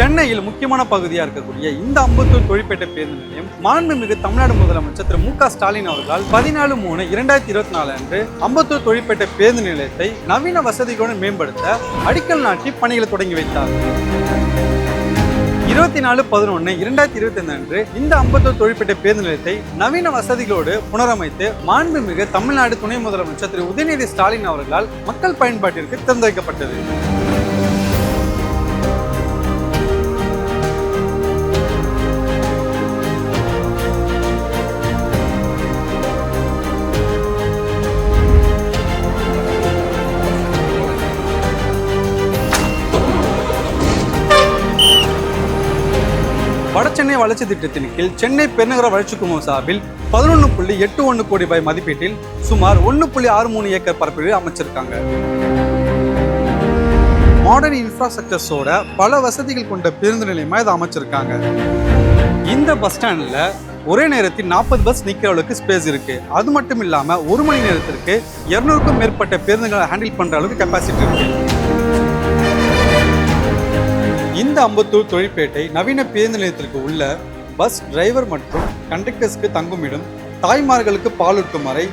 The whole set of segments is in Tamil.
சென்னையில் முக்கியமான பகுதியாக இருக்கக்கூடிய இந்த அம்பத்தூர் தொழிற்பேட்டை பேருந்து நிலையம் மாண்புமிகு தமிழ்நாடு முதலமைச்சர் திரு மு ஸ்டாலின் அவர்களால் பதினாலு மூணு இரண்டாயிரத்தி இருபத்தி நாலு அன்று அம்பத்தூர் தொழிற்பேட்டை பேருந்து நிலையத்தை நவீன வசதிகளுடன் மேம்படுத்த அடிக்கல் நாட்டி பணிகளை தொடங்கி வைத்தார். இருபத்தி நாலு பதினொன்று இரண்டாயிரத்தி இருபத்தி அன்று இந்த அம்பத்தூர் தொழிற்பேட்டை பேருந்து நிலையத்தை நவீன வசதிகளோடு புனரமைத்து மாண்புமிகு தமிழ்நாடு துணை முதலமைச்சர் திரு உதயநிதி ஸ்டாலின் அவர்களால் மக்கள் பயன்பாட்டிற்கு திறந்து வைக்கப்பட்டது. வடசென்னை வளர்ச்சி திட்டத்தின் கீழ் சென்னை பெருநகர வளர்ச்சி குழுமம் சார்பில் பதினொன்று புள்ளி எட்டு ஒன்று கோடி ரூபாய் மதிப்பீட்டில் சுமார் ஒன்று புள்ளி ஆறு மூணு ஏக்கர் பரப்பில் அமைச்சிருக்காங்க. மாடர்ன் இன்ஃப்ராஸ்ட்ரக்சர்ஸோட பல வசதிகள் கொண்ட பேருந்து நிலையமாக இதை அமைச்சிருக்காங்க. இந்த பஸ் ஸ்டாண்டில் ஒரே நேரத்தில் நாற்பது பஸ் நிற்கிற அளவுக்கு ஸ்பேஸ் இருக்கு. அது மட்டும் இல்லாமல் ஒரு மணி நேரத்திற்கு இருநூறுக்கும் மேற்பட்ட பேருந்துகளை ஹேண்டில் பண்ணுற அளவுக்கு கெப்பாசிட்டி இருக்குது இந்த அம்பத்தூர் தொழிற்பேட்டை நவீன பேருந்து நிலையத்திற்கு உள்ள பஸ் டிரைவர் மற்றும் கண்டக்டர்ஸ்க்கு தங்குமிடம் தாய்மார்களுக்கு பாலூட்டும் அறை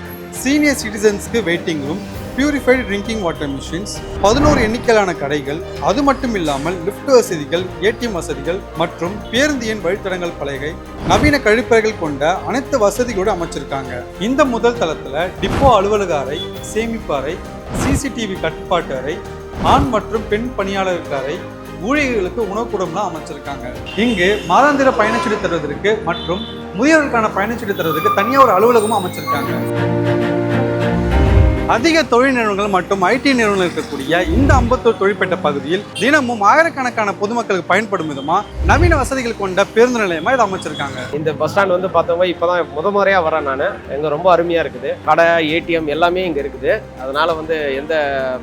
senior சிட்டிசன்ஸ்க்கு waiting room purified drinking water machines பதினோரு எண்ணிக்கையிலான கடைகள் அது மட்டும் இல்லாமல் லிஃப்ட் வசதிகள் ஏடிஎம் வசதிகள் மற்றும் பேருந்து எண் வழித்தடங்கள் பலகை நவீன கழிப்பறைகள் கொண்ட அனைத்து வசதிகளோடு அமைச்சிருக்காங்க. இந்த முதல் தளத்தில் டிப்போ அலுவலக அறை சேமிப்பு அறை சிசிடிவி கட்டுப்பாட்டு அறை ஆண் மற்றும் பெண் பணியாளருக்கு அறை ஊழியர்களுக்கு உணவுக்கூடம்லாம் அமைச்சிருக்காங்க. இங்கு மாதாந்திர பயணச்சீட்டு தருவதற்கு மற்றும் முதியவர்களுக்கான பயணச்சீட்டு தருவதற்கு தனியாக ஒரு அலுவலகமும் அமைச்சிருக்காங்க. அதிக தொழில் நிறுவனங்கள் மற்றும் ஐடி நிறுவனங்கள் இருக்கக்கூடிய இந்த அம்பத்தூர் தொழிற்பேட்டை பகுதியில் தினமும் ஆயிரக்கணக்கான பொதுமக்களுக்கு பயன்படும் விதமா நவீன வசதிகள் கொண்ட பேருந்து நிலையமா இதை அமைச்சிருக்காங்க. இந்த பஸ் ஸ்டாண்ட் வந்து பார்த்தவங்க இப்போ தான் முத முறையாக வரேன் நான். எங்க ரொம்ப அருமையாக இருக்குது. கடை ஏடிஎம் எல்லாமே இங்கே இருக்குது. அதனால வந்து எந்த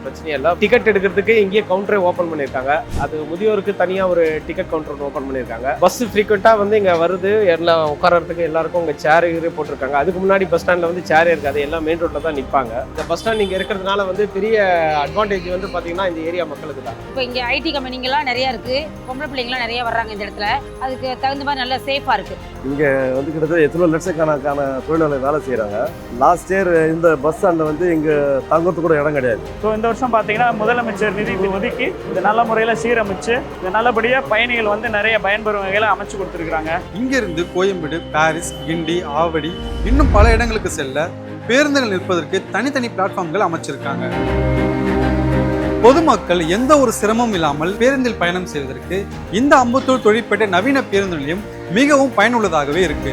பிரச்சனையும் இல்லை. டிக்கெட் எடுக்கிறதுக்கு இங்கேயே கவுண்டரை ஓப்பன் பண்ணியிருக்காங்க. அது முதியோருக்கு தனியாக ஒரு டிக்கெட் கவுண்டர் ஓப்பன் பண்ணியிருக்காங்க. பஸ் ஃப்ரீக்வெண்ட்டாக வந்து இங்கே வருது. எல்லாம் உட்காரத்துக்கு எல்லாருக்கும் உங்கள் சேர் போட்டிருக்காங்க. அதுக்கு முன்னாடி பஸ் ஸ்டாண்டில் வந்து சேர் இருக்காது. எல்லாம் மெயின் ரோட்டில் தான் நிற்பாங்க இந்த பஸ் ஸ்டாண்ட் இங்கே இருக்கிறதுனால வந்து பெரிய அட்வான்டேஜ் வந்து பார்த்தீங்கன்னா இந்த ஏரியா மக்களுக்கு தான் இப்போ இங்கே ஐடி கம்பெனிங்கெல்லாம் நிறைய இருக்கு. பொம்பளை பிள்ளைங்களாம் நிறைய வர்றாங்க இந்த இடத்துல. அதுக்கு தகுந்த மாதிரி நல்லா சேஃபாக இருக்கு. இங்கே வந்து கிட்டத்தட்ட எத்தனை லட்சக்கணக்கான தொழிலாளர் வேலை செய்கிறாங்க லாஸ்ட் இயர் இந்த பஸ் ஸ்டாண்டில் வந்து இங்கே தங்கறதுக்கு கூட இடம் கிடையாது. ஸோ இந்த வருஷம் பார்த்தீங்கன்னா முதலமைச்சர் நிதி ஒதுக்கி இது நல்ல முறையில் சீரமைச்சு இது நல்லபடியாக பயணிகள் வந்து நிறைய பயன்பெறும் வகையில் அமைச்சு கொடுத்துருக்குறாங்க. இங்கிருந்து கோயம்பேடு பாரிஸ் கிண்டி ஆவடி இன்னும் பல இடங்களுக்கு செல்ல பேருந்துகள் நிற்பதற்கு தனித்தனி பிளாட்ஃபார்ம்கள் அமைச்சிருக்காங்க. பொதுமக்கள் எந்த ஒரு சிரமமும் இல்லாமல் பேருந்தில் பயணம் செய்வதற்கு இந்த அம்பத்தூர் தொழிற்பேட்டை நவீன பேருந்து நிலையம் மிகவும் பயனுள்ளதாகவே இருக்கு.